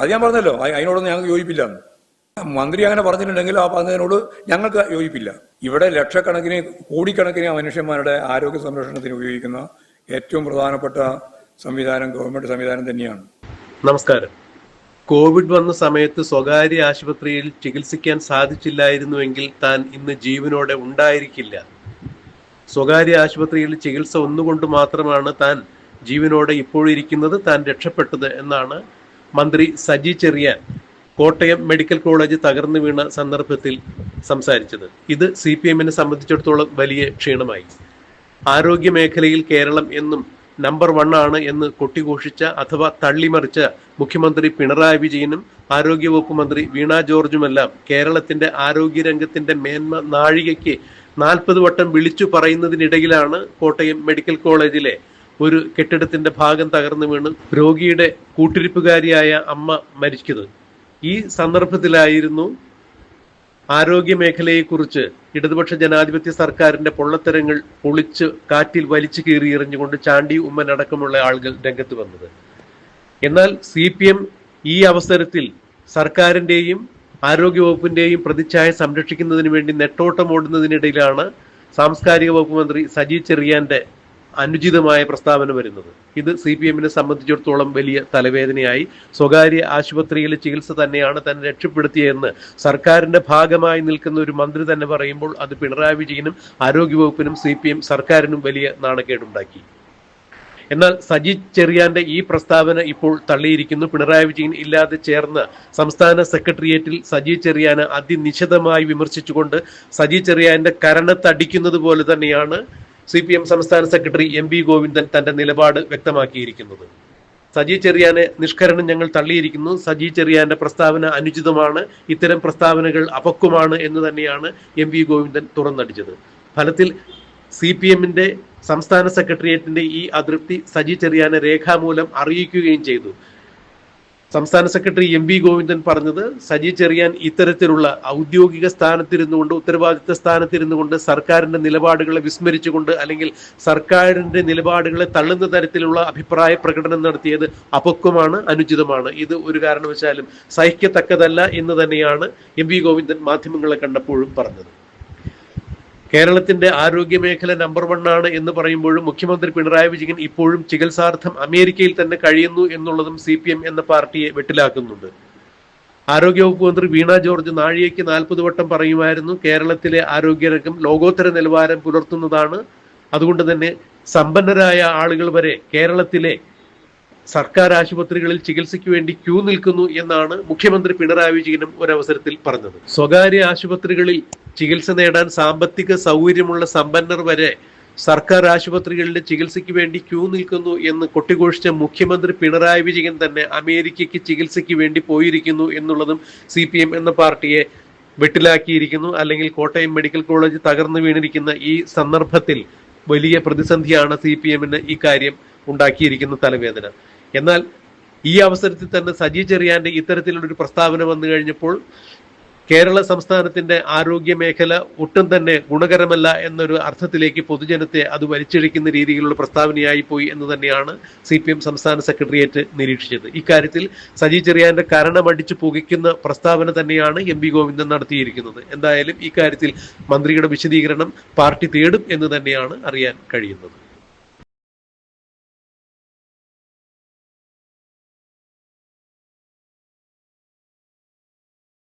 അത് ഞാൻ പറഞ്ഞല്ലോ. അതിനോടൊന്നും ഞങ്ങൾക്ക് യോജിപ്പില്ല. മന്ത്രി അങ്ങനെ പറഞ്ഞിട്ടുണ്ടെങ്കിൽ ആ പറഞ്ഞതിനോട് ഞങ്ങൾക്ക് യോജിപ്പില്ല. ഇവിടെ ലക്ഷക്കണക്കിന് കോടിക്കണക്കിന് മനുഷ്യന്മാരുടെ ആരോഗ്യ സംരക്ഷണത്തിന് ഉപയോഗിക്കുന്ന ഏറ്റവും പ്രധാനപ്പെട്ട സംവിധാനം ഗവൺമെന്റ് സംവിധാനം തന്നെയാണ്. നമസ്കാരം. കോവിഡ് വന്ന സമയത്ത് സ്വകാര്യ ആശുപത്രിയിൽ ചികിത്സിക്കാൻ സാധിച്ചില്ലായിരുന്നുവെങ്കിൽ താൻ ഇന്ന് ജീവനോടെ ഉണ്ടായിരിക്കില്ല. സ്വകാര്യ ആശുപത്രിയിൽ ചികിത്സ ഒന്നുകൊണ്ട് മാത്രമാണ് താൻ ജീവനോടെ ഇപ്പോഴിരിക്കുന്നത് താൻ രക്ഷപ്പെട്ടത് എന്നാണ് മന്ത്രി സജി ചെറിയാൻ കോട്ടയം മെഡിക്കൽ കോളേജ് തകർന്നു വീണ സന്ദർഭത്തിൽ സംസാരിച്ചത്. ഇത് സി പി എമ്മിനെ സംബന്ധിച്ചിടത്തോളം വലിയ ക്ഷീണമായി. ആരോഗ്യ മേഖലയിൽ കേരളം എന്നും നമ്പർ വൺ ആണ് എന്ന് കൊട്ടിഘോഷിച്ച അഥവാ തള്ളിമറിച്ച മുഖ്യമന്ത്രി പിണറായി വിജയനും ആരോഗ്യവകുപ്പ് മന്ത്രി വീണ ജോർജുമെല്ലാം കേരളത്തിന്റെ ആരോഗ്യരംഗത്തിന്റെ മേന്മ നാഴികയ്ക്ക് നാൽപ്പത് വട്ടം വിളിച്ചു പറയുന്നതിനിടയിലാണ് കോട്ടയം മെഡിക്കൽ കോളേജിലെ ഒരു കെട്ടിടത്തിന്റെ ഭാഗം തകർന്നു വീണ് രോഗിയുടെ കൂട്ടിരിപ്പുകാരിയായ അമ്മ മരിച്ചത്. ഈ സന്ദർഭത്തിലായിരുന്നു ആരോഗ്യ മേഖലയെക്കുറിച്ച് ഇടതുപക്ഷ ജനാധിപത്യ സർക്കാരിന്റെ പൊള്ളത്തരങ്ങൾ പൊളിച്ച് കാറ്റിൽ വലിച്ചു കീറി എറിഞ്ഞുകൊണ്ട് ചാണ്ടി ഉമ്മൻ അടക്കമുള്ള ആളുകൾ രംഗത്ത് വന്നത്. എന്നാൽ സി ഈ അവസരത്തിൽ സർക്കാരിന്റെയും ആരോഗ്യ വകുപ്പിന്റെയും പ്രതിച്ഛായ സംരക്ഷിക്കുന്നതിന് വേണ്ടി നെട്ടോട്ടം ഓടുന്നതിനിടയിലാണ് സാംസ്കാരിക വകുപ്പ് മന്ത്രി സജി ചെറിയാന്റെ അനുചിതമായ പ്രസ്താവന വരുന്നത്. ഇത് സി പി എമ്മിനെ സംബന്ധിച്ചിടത്തോളം വലിയ തലവേദനയായി. സ്വകാര്യ ആശുപത്രിയിലെ ചികിത്സ തന്നെയാണ് തന്നെ രക്ഷപ്പെടുത്തിയതെന്ന് സർക്കാരിന്റെ ഭാഗമായി നിൽക്കുന്ന ഒരു മന്ത്രി തന്നെ പറയുമ്പോൾ അത് പിണറായി വിജയനും ആരോഗ്യവകുപ്പിനും സി പി എം സർക്കാരിനും വലിയ നാണക്കേടുണ്ടാക്കി. എന്നാൽ സജി ചെറിയാന്റെ ഈ പ്രസ്താവന ഇപ്പോൾ തള്ളിയിരിക്കുന്നു. പിണറായി വിജയൻ ഇല്ലാതെ ചേർന്ന് സംസ്ഥാന സെക്രട്ടേറിയറ്റിൽ സജി ചെറിയാന് അതിനിശിതമായി വിമർശിച്ചുകൊണ്ട് സജി ചെറിയാന്റെ കരണത്തടിക്കുന്നത് പോലെ തന്നെയാണ് സി പി എം സംസ്ഥാന സെക്രട്ടറി എം വി ഗോവിന്ദൻ തന്റെ നിലപാട് വ്യക്തമാക്കിയിരിക്കുന്നത്. സജി ചെറിയാനെ നിഷ്കരണം ഞങ്ങൾ തള്ളിയിരിക്കുന്നു. സജി ചെറിയാന്റെ പ്രസ്താവന അനുചിതമാണ്. ഇത്തരം പ്രസ്താവനകൾ അപക്വമാണ് എന്ന് തന്നെയാണ് എം വി ഗോവിന്ദൻ തുറന്നടിച്ചത്. ഫലത്തിൽ സി പി എമ്മിന്റെ സംസ്ഥാന സെക്രട്ടേറിയറ്റിന്റെ ഈ അതൃപ്തി സജി ചെറിയാനെ രേഖാമൂലം അറിയിക്കുകയും ചെയ്തു. സംസ്ഥാന സെക്രട്ടറി എം വി ഗോവിന്ദൻ പറഞ്ഞത് സജി ചെറിയാൻ ഇത്തരത്തിലുള്ള ഔദ്യോഗിക സ്ഥാനത്തിരുന്നുകൊണ്ട് ഉത്തരവാദിത്ത സ്ഥാനത്തിരുന്നുകൊണ്ട് സർക്കാരിന്റെ നിലപാടുകളെ വിസ്മരിച്ചുകൊണ്ട് അല്ലെങ്കിൽ സർക്കാരിന്റെ നിലപാടുകളെ തള്ളുന്ന തരത്തിലുള്ള അഭിപ്രായ പ്രകടനം നടത്തിയത് അപക്വമാണ് അനുചിതമാണ്. ഇത് ഒരു കാരണവശാലും സഹിക്കത്തക്കതല്ല എന്ന് തന്നെയാണ് എം വി ഗോവിന്ദൻ മാധ്യമങ്ങളെ കണ്ടപ്പോഴും പറഞ്ഞത്. കേരളത്തിന്റെ ആരോഗ്യ മേഖല നമ്പർ വൺ ആണ് എന്ന് പറയുമ്പോഴും മുഖ്യമന്ത്രി പിണറായി വിജയൻ ഇപ്പോഴും ചികിത്സാർത്ഥം അമേരിക്കയിൽ തന്നെ കഴിയുന്നു എന്നുള്ളതും സി പി എം എന്ന പാർട്ടിയെ വെട്ടിലാക്കുന്നുണ്ട്. ആരോഗ്യവകുപ്പ് മന്ത്രി വീണ ജോർജ് നാഴികയ്ക്ക് നാൽപ്പത് വട്ടം പറയുമായിരുന്നു കേരളത്തിലെ ആരോഗ്യരംഗം ലോകോത്തര നിലവാരം പുലർത്തുന്നതാണ്. അതുകൊണ്ട് തന്നെ സമ്പന്നരായ ആളുകൾ വരെ കേരളത്തിലെ സർക്കാർ ആശുപത്രികളിൽ ചികിത്സയ്ക്ക് വേണ്ടി ക്യൂ നിൽക്കുന്നു എന്നാണ് മുഖ്യമന്ത്രി പിണറായി വിജയനും ഒരവസരത്തിൽ പറഞ്ഞത്. സ്വകാര്യ ആശുപത്രികളിൽ ചികിത്സ നേടാൻ സാമ്പത്തിക സൗകര്യമുള്ള സമ്പന്നർ വരെ സർക്കാർ ആശുപത്രികളിലെ ചികിത്സയ്ക്ക് വേണ്ടി ക്യൂ നിൽക്കുന്നു എന്ന് കൊട്ടിഘോഷിച്ച മുഖ്യമന്ത്രി പിണറായി വിജയൻ തന്നെ അമേരിക്കയ്ക്ക് ചികിത്സയ്ക്ക് വേണ്ടി പോയിരിക്കുന്നു എന്നുള്ളതും സി എന്ന പാർട്ടിയെ വെട്ടിലാക്കിയിരിക്കുന്നു. അല്ലെങ്കിൽ കോട്ടയം മെഡിക്കൽ കോളേജ് തകർന്നു വീണിരിക്കുന്ന ഈ സന്ദർഭത്തിൽ വലിയ പ്രതിസന്ധിയാണ് സി പി എമ്മിന് ഈ കാര്യം ഉണ്ടാക്കിയിരിക്കുന്ന തലവേദന. എന്നാൽ ഈ അവസരത്തിൽ തന്നെ സജി ചെറിയാന്റെ ഇത്തരത്തിലുള്ളൊരു പ്രസ്താവന വന്നു കഴിഞ്ഞപ്പോൾ കേരള സംസ്ഥാനത്തിന്റെ ആരോഗ്യ മേഖല ഒട്ടും തന്നെ ഗുണകരമല്ല എന്നൊരു അർത്ഥത്തിലേക്ക് പൊതുജനത്തെ അത് വലിച്ചിഴക്കുന്ന രീതിയിലുള്ള പ്രസ്താവനയായി പോയി എന്ന് തന്നെയാണ് സി പി എം സംസ്ഥാന സെക്രട്ടേറിയറ്റ് നിരീക്ഷിച്ചത്. ഇക്കാര്യത്തിൽ സജി ചെറിയാന്റെ കരണമടിച്ചു പുകയ്ക്കുന്ന പ്രസ്താവന തന്നെയാണ് എം വി ഗോവിന്ദൻ നടത്തിയിരിക്കുന്നത്. എന്തായാലും ഇക്കാര്യത്തിൽ മന്ത്രിയുടെ വിശദീകരണം പാർട്ടി തേടും എന്ന് തന്നെയാണ് അറിയാൻ കഴിയുന്നത്.